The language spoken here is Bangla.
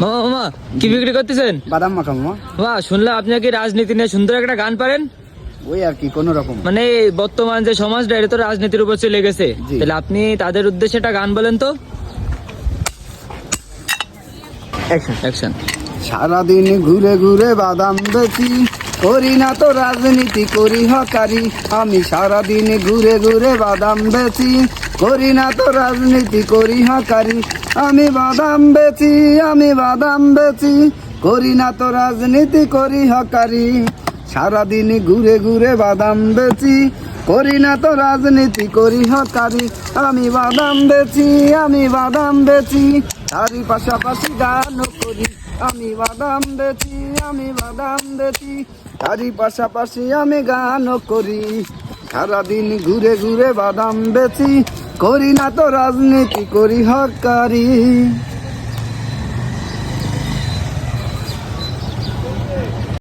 মামা মামা কি বিক্রি করতেছেন? বাদাম মাখা মামা বাহ শুনলাম আপনি নাকি রাজনীতি নিয়ে সুন্দর একটা গান পারেন? ওই আর কি কোন রকম। মানে বর্তমান যে সমাজটা এটা তো রাজনীতির উপর চলে গেছে। তাহলে আপনি তাদের উদ্দেশ্যে একটা গান বলেন তো। অ্যাকশন সারাদিন ঘুরে ঘুরে বাদাম বেচি করি না তো রাজনীতি করি হকারি। আমি সারাদিন ঘুরে ঘুরে বাদাম বেচি করি না তো রাজনীতি, করি হকারি। আমি বাদাম বেচি, আমি বাদাম বেচি। করি না তো রাজনীতি, করি হকারি। সারাদিন ঘুরে ঘুরে বাদাম বেচি। করি না তো রাজনীতি, করি হকারি। আমি বাদাম বেচি, আমি বাদাম বেচি। তারই পাশাপাশি গানও করি। আমি বাদাম বেচি, আমি বাদাম বেচি। তারই পাশাপাশি আমি গানও করি। সারাদিন ঘুরে ঘুরে বাদাম বেচি। করি না তো রাজনীতি করি হকারি।